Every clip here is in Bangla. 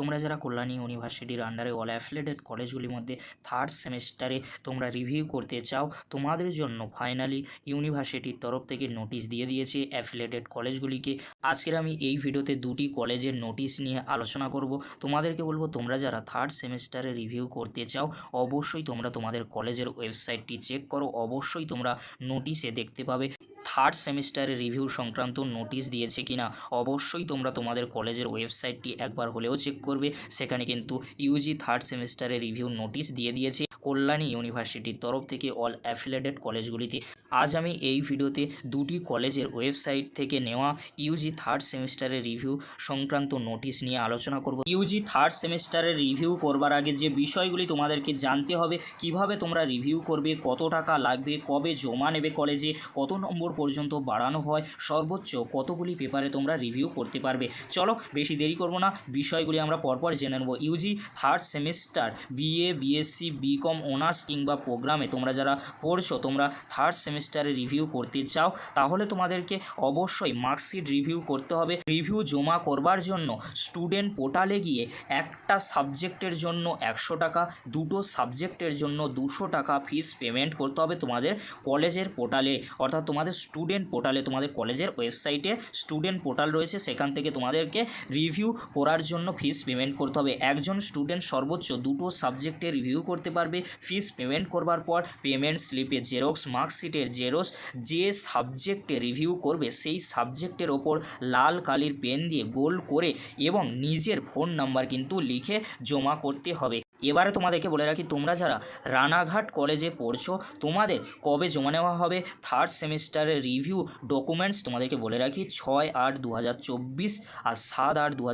তোমরা যারা কল্যাণী ইউনিভার্সিটির আন্ডারে অল অ্যাফিলেটেড কলেজগুলির মধ্যে থার্ড সেমিস্টারে তোমরা রিভিউ করতে চাও, তোমাদের জন্য ফাইনালি ইউনিভার্সিটির তরফ থেকে নোটিশ দিয়ে দিয়েছে অ্যাফিলেটেড কলেজগুলিকে আজকের আমি এই ভিডিওতে দুটি কলেজের নোটিশ নিয়ে আলোচনা করব। তোমাদেরকে বলব, তোমরা যারা থার্ড সেমিস্টারে রিভিউ করতে চাও, অবশ্যই তোমরা তোমাদের কলেজের ওয়েবসাইটটি চেক করো। অবশ্যই তোমরা নোটিশে দেখতে পাবে। থার্ড সেমিস্টারের রিভিউ সংক্রান্ত নোটিশ দিয়েছে কিনা? অবশ্যই তোমরা তোমাদের কলেজের ওয়েবসাইটটি একবার হলেও চেক করবে। সেখানে কিন্তু ইউজি থার্ড সেমিস্টারের রিভিউ নোটিশ দিয়ে দিয়েছে। কল্যাণী ইউনিভার্সিটির তরফ থেকে অল অ্যাফিলেটেড কলেজগুলিতে আজ আমি এই ভিডিওতে দুটি কলেজের ওয়েবসাইট থেকে নেওয়া ইউজি থার্ড সেমিস্টারের রিভিউ সংক্রান্ত নোটিশ নিয়ে আলোচনা করব। ইউজি থার্ড সেমিস্টারের রিভিউ করবার আগে যে বিষয়গুলি তোমাদেরকে জানতে হবে, কীভাবে তোমরা রিভিউ করবে, কত টাকা লাগবে, কবে জমা নেবে কলেজে, কত নম্বর পর্যন্ত বাড়ানো হয়, সর্বোচ্চ কতগুলি পেপারে তোমরা রিভিউ করতে পারবে। চলো বেশি দেরি করব না, বিষয়গুলি আমরা পরপর জেনে নেব। UG third semester BA BSc BCom honours কিংবা প্রোগ্রামে তোমরা যারা পড়ছো, তোমরা থার্ড সেমিস্টারে রিভিউ করতে চাও, তাহলে তোমাদেরকে অবশ্যই মার্কশিট রিভিউ করতে হবে। রিভিউ জমা করবার জন্য স্টুডেন্ট পোর্টালে গিয়ে একটা সাবজেক্টের জন্য একশো টাকা, দুটো সাবজেক্টের জন্য দুশো টাকা ফিস পেমেন্ট করতে হবে তোমাদের কলেজের পোর্টালে অর্থাৎ তোমাদের স্টুডেন্ট পোর্টালে তোমাদের কলেজের ওয়েবসাইটে স্টুডেন্ট পোর্টাল রয়েছে, সেখান থেকে তোমাদেরকে রিভিউ করার জন্য ফিস পেমেন্ট করতে হবে। একজন স্টুডেন্ট সর্বোচ্চ দুটো সাবজেক্টে রিভিউ করতে পারবে ফিস পেমেন্ট করবার পর পেমেন্ট স্লিপে জেরক্স মার্কশিটের জেরক্স যে সাবজেক্টে রিভিউ করবে, সেই সাবজেক্টের ওপর লাল কালির পেন দিয়ে গোল করে এবং নিজের ফোন নাম্বার কিন্তু লিখে জমা করতে হবে। এবারে তোমাদেরকে বলে রাখি, তোমরা যারা রানাঘাট কলেজে পড়ছো, তোমাদের কবে জমা নেওয়া হবে? থার্ড সেমিস্টারের রিভিউ ডকুমেন্টস তোমাদেরকে বলে রাখি, ছয় আট দু আর সাত আট দু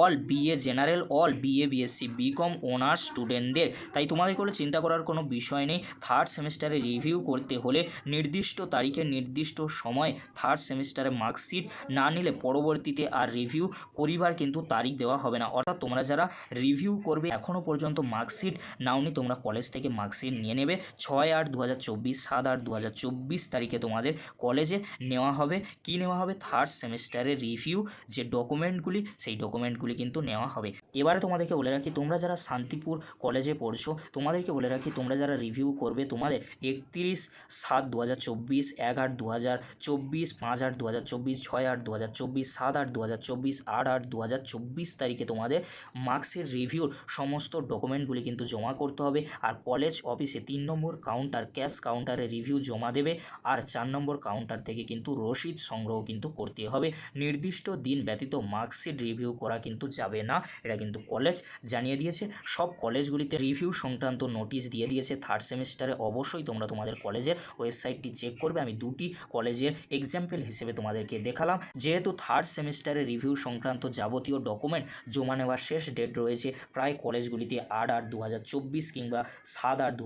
all BA general all BA BSc BCom honours স্টুডেন্টদের তাই তোমাদেরকে হলে চিন্তা করার কোনো বিষয় নেই থার্ড সেমিস্টারে রিভিউ করতে হলে নির্দিষ্ট তারিখে নির্দিষ্ট সময় থার্ড সেমিস্টারে মার্কশিট না নিলে পরবর্তীতে আর রিভিউ করিবার কিন্তু তারিখ দেওয়া হবে না। অর্থাৎ তোমরা যারা রিভিউ করবে এখনও পর্যন্ত মার্কশিট নাওনি, তোমরা কলেজ থেকে মার্কশিট নিয়ে নেবে। ছয় আট দু হাজার চব্বিশ, সাত আট দু হাজার চব্বিশ তারিখে তোমাদের কলেজে নেওয়া হবে। কি নেওয়া হবে? থার্ড সেমিস্টারের রিভিউ যে ডকুমেন্টগুলি সেই ডকুমেন্টগুলি কিন্তু নেওয়া হবে। এবারে তোমাদেরকে বলে রাখি, তোমরা যারা শান্তিপুর কলেজে পড়ছো, তোমাদেরকে বলে রাখি, তোমরা যারা রিভিউ করবে, তোমাদের একত্রিশ সাত দু হাজার চব্বিশ, এক আট দু হাজার চব্বিশ, পাঁচ আট দু হাজার চব্বিশ, ছয় আট দু হাজার চব্বিশ, সাত আট দু হাজার চব্বিশ, আট আট দু হাজার চব্বিশ তারিখে তোমাদের মার্কসের রিভিউর সমস্ত ডকুমেন্টগুলি কিন্তু জমা করতে হবে আর কলেজ অফিসে তিন নম্বর কাউন্টার, ক্যাশ কাউন্টারে রিভিউ জমা দেবে আর চার নম্বর কাউন্টার থেকে কিন্তু রসিদ সংগ্রহ কিন্তু করতে হবে। নির্দিষ্ট দিন ব্যতীত মার্কশিট রিভিউ করা কিন্তু যাবে না। এটা কিন্তু কলেজ জানিয়ে দিয়েছে। সব কলেজগুলিতে রিভিউ সংক্রান্ত নোটিশ দিয়ে দিয়েছে। থার্ড সেমিস্টারে অবশ্যই তোমরা তোমাদের কলেজের ওয়েবসাইটটি চেক করবে। আমি দুটি কলেজের এক্সাম্পল হিসেবে তোমাদেরকে দেখালাম। যেহেতু থার্ড সেমিস্টারে রিভিউ সংক্রান্ত যাবতীয় ডকুমেন্ট জমা নেওয়ার শেষ ডেট রয়েছে, প্রায় কলেজগুলিতে আট আট দু কিংবা সাত আট দু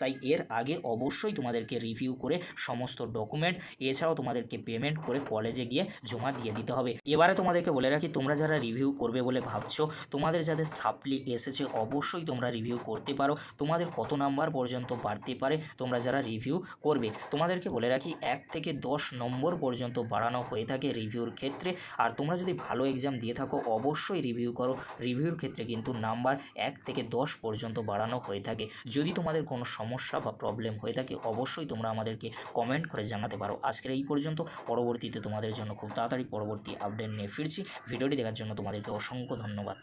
তাই এর আগে অবশ্যই তোমাদেরকে রিভিউ করে সমস্ত ডকুমেন্ট এছাড়াও তোমাদেরকে পেমেন্ট করে কলেজে গিয়ে জমা দিয়ে দিতে হবে। এবারে তোমাদেরকে বলে রাখি, তোমরা যারা রিভিউ করবে বলে ভাবছ, তোমাদের যাদের সাপ্লি এসেছে, অবশ্যই তোমরা রিভিউ করতে পারো। তোমাদের কত নাম্বার পর্যন্ত বাড়তে পারে, তোমরা যারা রিভিউ করবে। তোমাদেরকে বলে রাখি, এক থেকে দশ নম্বর পর্যন্ত বাড়ানো হয়ে থাকে রিভিউর ক্ষেত্রে। আর তোমরা যদি ভালো এক্সাম দিয়ে থাকো, অবশ্যই রিভিউ করো। রিভিউর ক্ষেত্রে কিন্তু নাম্বার এক থেকে দশ পর্যন্ত বাড়ানো হয়ে থাকে। যদি তোমাদের কোনো সমস্যা বা প্রবলেম হয়ে থাকে, অবশ্যই তোমরা আমাদেরকে কমেন্ট করে জানাতে পারো। আজকের এই পর্যন্ত। পরবর্তীতে তোমাদের জন্য খুব তাড়াতাড়ি পরবর্তী আপডেট নিয়ে ফিরছি। ভিডিওটি দেখার জন্য তোমাদেরকে অসংখ্য ধন্যবাদ।